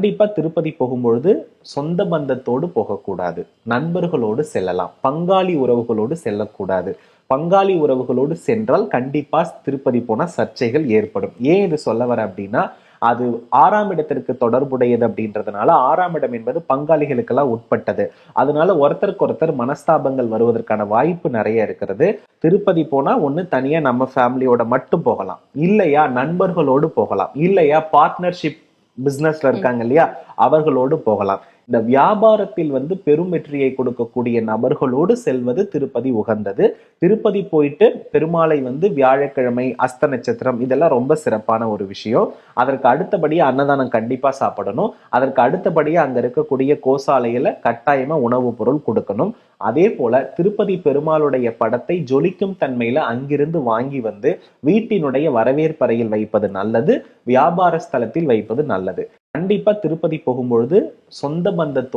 கண்டிப்பா திருப்பதி போகும்பொழுது சொந்த பந்தத்தோடு போகக்கூடாது. நண்பர்களோடு செல்லலாம். பங்காளி உறவுகளோடு செல்லக்கூடாது. பங்காளி உறவுகளோடு சென்றால் கண்டிப்பா திருப்பதி போனால் சர்ச்சைகள் ஏற்படும். ஏன் இது சொல்ல வர அப்படின்னா அது ஆறாம் இடத்திற்கு தொடர்புடையது அப்படின்றதுனால ஆறாம் இடம் என்பது பங்காளிகளுக்கெல்லாம் உட்பட்டது. அதனால ஒருத்தருக்கு ஒருத்தர் மனஸ்தாபங்கள் வருவதற்கான வாய்ப்பு நிறைய இருக்கிறது. திருப்பதி போனா ஒண்ணு தனியா நம்ம ஃபேமிலியோட மட்டும் போகலாம். இல்லையா நண்பர்களோடு போகலாம். இல்லையா பார்ட்னர்ஷிப் பிசினஸ்ல இருக்காங்க இல்லையா? அவர்களோடு போகலாம். இந்த வியாபாரத்தில் வந்து பெரும் வெற்றியை கொடுக்கக்கூடிய நபர்களோடு செல்வது திருப்பதி உகந்தது. திருப்பதி போயிட்டு பெருமாளை வந்து வியாழக்கிழமை அஸ்த நட்சத்திரம் இதெல்லாம் ரொம்ப சிறப்பான ஒரு விஷயம். அதற்கு அடுத்தபடியா அன்னதானம் கண்டிப்பாக சாப்பிடணும். அதற்கு அடுத்தபடியாக அங்கே இருக்கக்கூடிய கோசாலையில் கட்டாயமாக உணவுப் பொருள் கொடுக்கணும். அதே போல திருப்பதி பெருமாளுடைய படத்தை ஜொலிக்கும் தன்மையில அங்கிருந்து வாங்கி வந்து வீட்டினுடைய வரவேற்பறையில் வைப்பது நல்லது. வியாபார ஸ்தலத்தில் வைப்பது நல்லது. கண்டிப்பா திருப்பதி போகும்பொழுது சொந்த பந்தத்தோடு